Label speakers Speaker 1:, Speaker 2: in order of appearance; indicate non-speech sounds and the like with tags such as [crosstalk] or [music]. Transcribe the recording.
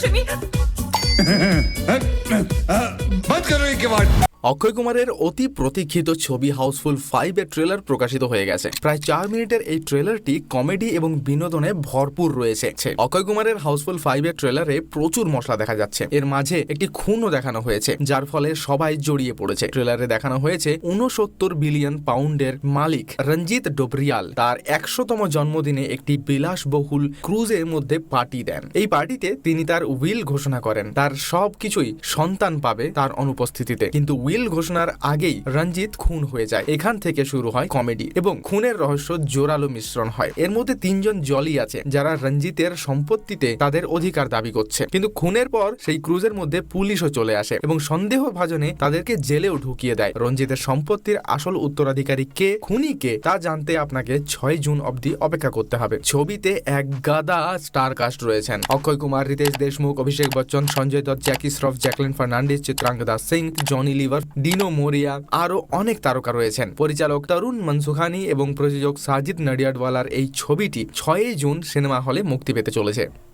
Speaker 1: सिमी [laughs]
Speaker 2: बंद करो ये किवाड़
Speaker 3: অক্ষয় কুমারের অতি প্রতীক্ষিত ছবি হাউসফুল ফাইভ এর ট্রেলার প্রকাশিত হয়ে গেছে। প্রায় চার মিনিটের এই ট্রেলারটি কমেডি এবং বিনোদনে ভরপুর রয়েছে। অক্ষয় কুমারের হাউসফুল ফাইভ এর ট্রেলারে প্রচুর মশলা দেখা যাচ্ছে। এর মাঝে একটি খুনও দেখানো হয়েছে, যার ফলে সবাই জড়িয়ে পড়েছে। ট্রেলারে দেখানো হয়েছে উনসত্তর বিলিয়ন পাউন্ডের মালিক রঞ্জিত ডোবরিয়াল। তার একশোতম জন্মদিনে একটি বিলাসবহুল ক্রুজের মধ্যে পার্টি দেন। এই পার্টিতে তিনি তার উইল ঘোষণা করেন। তার সব কিছুই সন্তান পাবে তার অনুপস্থিতিতে। কিন্তু উইল ঘোষণার আগেই রঞ্জিত খুন হয়ে যায়। এখান থেকে শুরু হয় কমেডি এবং খুনের রহস্য জোরালো মিশ্রণ হয়। এর মধ্যে তিনজন জলই আছে যারা রঞ্জিতের সম্পত্তিতে তাদের অধিকার দাবি করছে। কিন্তু খুনের পর সেই ক্রুজের মধ্যে পুলিশও চলে আসে এবং সন্দেহ ভাজনে তাদেরকে জেলেও ঢুকিয়ে দেয়। রঞ্জিতের সম্পত্তির আসল উত্তরাধিকারী কে, খুনি কে, তা জানতে আপনাকে ছয় জুন অবধি অপেক্ষা করতে হবে। ছবিতে এক গাদা স্টার কাস্ট রয়েছেন। অক্ষয় কুমার, রিতেশ দেশমুখ, অভিষেক বচ্চন, সঞ্জয় দত্ত, জ্যাকি শ্রফ, জ্যাকলিন ফার্নান্ডিস, চিত্রাঙ্গদা সিং, জনি লিভার ডিনো মোরিয়া, আরও অনেক তারকা রয়েছেন। পরিচালক তরুণ মনসুখানি এবং প্রযোজক সাজিদ নডিয়াডওয়ালার এই ছবিটি ছয়ই জুন সিনেমা হলে মুক্তি পেতে চলেছে।